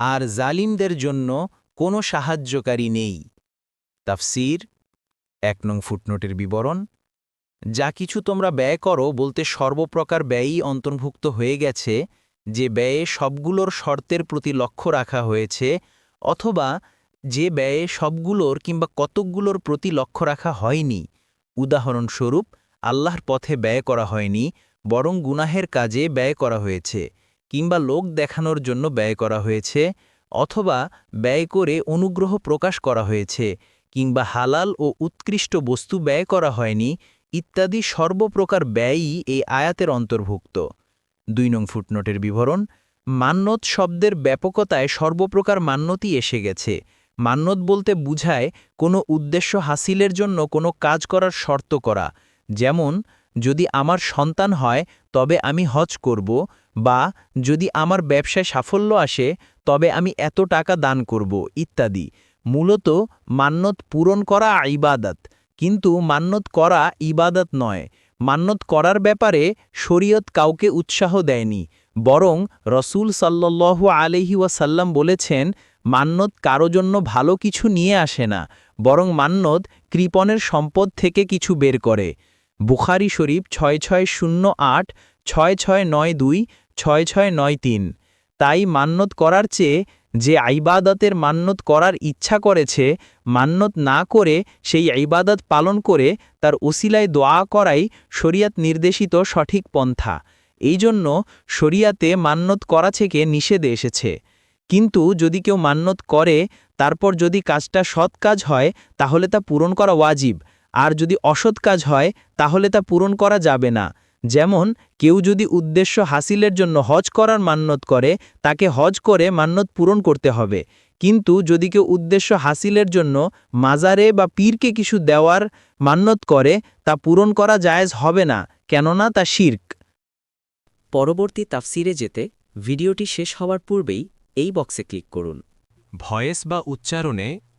আর জালিমদের জন্য কোনো সাহায্যকারী নেই। তাফসির, এক নং ফুটনোটের বিবরণ, যা কিছু তোমরা ব্যয় করো বলতে সর্বপ্রকার ব্যয়ই অন্তর্ভুক্ত হয়ে গেছে, যে ব্যয়ে সবগুলোর শর্তের প্রতি লক্ষ্য রাখা হয়েছে, অথবা যে ব্যয়ে সবগুলোর কিংবা কতকগুলোর প্রতি লক্ষ্য রাখা হয়নি। উদাহরণস্বরূপ, আল্লাহর পথে ব্যয় করা হয়নি, বরং গুনাহের কাজে ব্যয় করা হয়েছে। কিংবা লোক দেখানোর জন্য ব্যয় করা হয়েছে অথবা ব্যয় করে অনুগ্রহ প্রকাশ করা হয়েছে কিংবা হালাল ও উৎকৃষ্ট বস্তু ব্যয় করা হয়নি ইত্যাদি সর্বপ্রকার ব্যয়ই এই আয়াতের অন্তর্ভুক্ত। দুই নং ফুটনোটের বিবরণ মান্যত শব্দের ব্যাপকতায় সর্বপ্রকার মান্যতই এসে গেছে। মান্যত বলতে বুঝায় কোনো উদ্দেশ্য হাসিলের জন্য কোনো কাজ করার শর্ত করা, যেমন যদি আমার সন্তান হয়, তবে আমি হজ করব, বা যদি আমার ব্যবসায় সাফল্য আসে, তবে আমি এত টাকা দান করব, ইত্যাদি। মূলত মান্যত পূরণ করা ইবাদত। কিন্তু মান্যত করা ইবাদত নয়। মান্যত করার ব্যাপারে শরীয়ত কাউকে উৎসাহ দেয়নি। বরং রসুল সাল্লাল্লাহু আলহি ওয়াসাল্লাম বলেছেন মান্যত কারও জন্য ভালো কিছু নিয়ে আসে না, বরং মান্যত কৃপণের সম্পদ থেকে কিছু বের করে। বুখারি শরীফ ছয় ছয় শূন্য আট, ছয় ছয় নয় দুই, ছয় ছয় নয় তিন। তাই মান্যত করার চেয়ে যে আইবাদতের মান্যত করার ইচ্ছা করেছে মান্যত না করে সেই আইবাদত পালন করে তার ওসিলায় দোয়া করাই শরিয়াত নির্দেশিত সঠিক পন্থা। এই জন্য শরিয়াতে মান্যত করা থেকে নিষেধে এসেছে। কিন্তু যদি কেউ মান্যত করে, তারপর যদি কাজটা সৎ কাজ হয়, তাহলে তা পূরণ করা ওয়াজিব। আর যদি অসৎ কাজ হয়, তাহলে তা পূরণ করা যাবে না। যেমন, কেউ যদি উদ্দেশ্য হাসিলের জন্য হজ করার মান্যত করে, তাকে হজ করে মান্যত পূরণ করতে হবে। কিন্তু যদি কেউ উদ্দেশ্য হাসিলের জন্য মাজারে বা পীরকে কিছু দেওয়ার মান্যত করে, তা পূরণ করা জায়েজ হবে না, কেননা তা শির্ক। পরবর্তী তাফসিরে যেতে ভিডিওটি শেষ হওয়ার পূর্বেই এই বক্সে ক্লিক করুন। ভয়েস বা উচ্চারণে